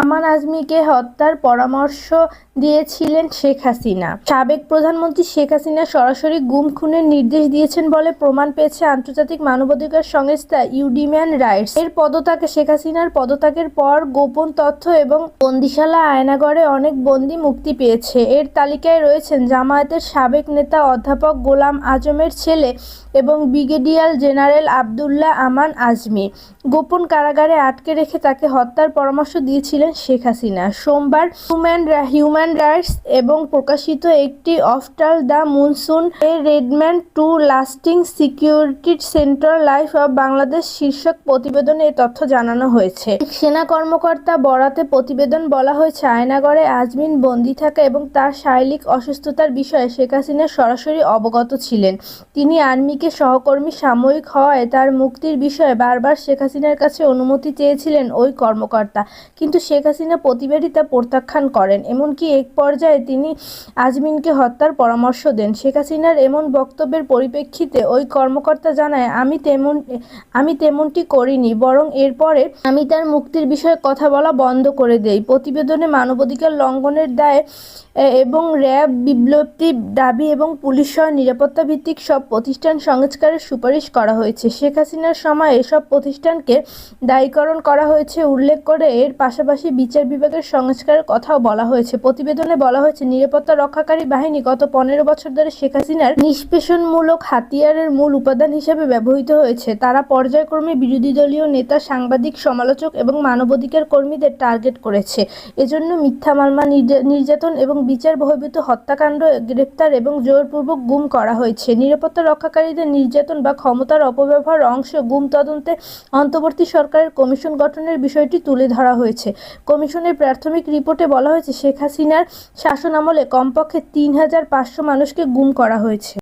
আমান আজমিকে হত্যার পরামর্শ দিয়েছিলেন শেখ হাসিনা। সাবেক প্রধানমন্ত্রী শেখ হাসিনা সরাসরি গুম, খুনের নির্দেশ দিয়েছেন বলে প্রমাণ পেয়েছে আন্তর্জাতিক মানবাধিকার সংস্থা ইউডিম্যান রাইটস। এর পদত্যাগে, শেখ হাসিনার পদত্যাগের পর গোপন তথ্য এবং বন্দিশালা আয়নাগড়ে অনেক বন্দী মুক্তি পেয়েছে। এর তালিকায় রয়েছেন জামায়াতের সাবেক নেতা অধ্যাপক গোলাম আজমের ছেলে এবং ব্রিগেডিয়ার জেনারেল আবদুল্লাহ আমান আজমি। গোপন কারাগারে আটকে রেখে তাকে হত্যার পরামর্শ দিয়েছিলেন শেখ হাসিনা। সোমবার হিউম্যান হিউম্যান রাইটস এবং প্রকাশিত একটি অফটাল the monsoon a roadmap to lasting security central life of Bangladesh শীর্ষক প্রতিবেদনে এই তথ্য জানানো হয়েছে। সেনা কর্মকর্তা বরাতে প্রতিবেদন বলা হয়েছে, আয়নাগড়ে আজমিন বন্দি থাকা এবং তার শারীরিক অসুস্থতার বিষয়ে শেখ হাসিনা সরাসরি অবগত ছিলেন। তিনি আর্মিকে সহকর্মী সাময়িক হওয়ায় তার মুক্তির বিষয়ে বারবার শেখ হাসিনার কাছে অনুমতি চেয়েছিলেন ওই কর্মকর্তা। কিন্তু শেখ হাসিনা প্রতিবারই তা প্রত্যাখ্যান করেন। এমনকি এক পর্যায়ে তিনি আজমিনকে হত্যার পরামর্শ দেন। শেখ হাসিনার এমন বক্তব্যের পরিপ্রেক্ষিতে ওই কর্মকর্তা জানায়, আমি তেমন, আমি তেমনটি করিনি, বরং এরপরে আমি তার মুক্তির বিষয়ে কথা বলা বন্ধ করে দেই। প্রতিবেদনে মানবাধিকার লঙ্ঘনের দায়ে এবং র্যাব, বিপ্লবী দাবি এবং পুলিশ সহ নিরাপত্তা ভিত্তিক সব প্রতিষ্ঠান সংস্কারের সুপারিশ করা হয়েছে। শেখ হাসিনার সময় এসব প্রতিষ্ঠানকে দায়ীকরণ করা হয়েছে উল্লেখ করে এর পাশাপাশি বিচার বিভাগের সংস্কারের কথাও বলা হয়েছে। প্রতিবেদনে বলা হয়েছে, নিরাপত্তা রক্ষাকারী বাহিনী গত পনেরো বছর ধরে শেখ হাসিনার নিষ্পেষণমূলক হাতিয়ারের মূল উপাদান হিসেবে ব্যবহৃত হয়েছে। তারা পর্যায়ক্রমে বিরোধী দলীয় নেতা, সাংবাদিক, সমালোচক এবং মানবাধিকার কর্মীদের টার্গেট করেছে। এজন্য মিথ্যা নির্যা- নির্যাতন এবং বিচার বহির্ভূত হত্যাকাণ্ড, গ্রেপ্তার এবং জোরপূর্বক গুম করা হয়েছে। নিরাপত্তা রক্ষাকারীদের নির্যাতন বা ক্ষমতার অপব্যবহার অংশ গুম তদন্তে অন্তর্বর্তী সরকারের কমিশন গঠনের বিষয়টি তুলে ধরা হয়েছে। কমিশনের প্রাথমিক রিপোর্টে বলা হয়েছে, শেখ হাসিনার শাসনামলে কমপক্ষে তিন হাজার পাঁচশো মানুষকে গুম করা হয়েছে।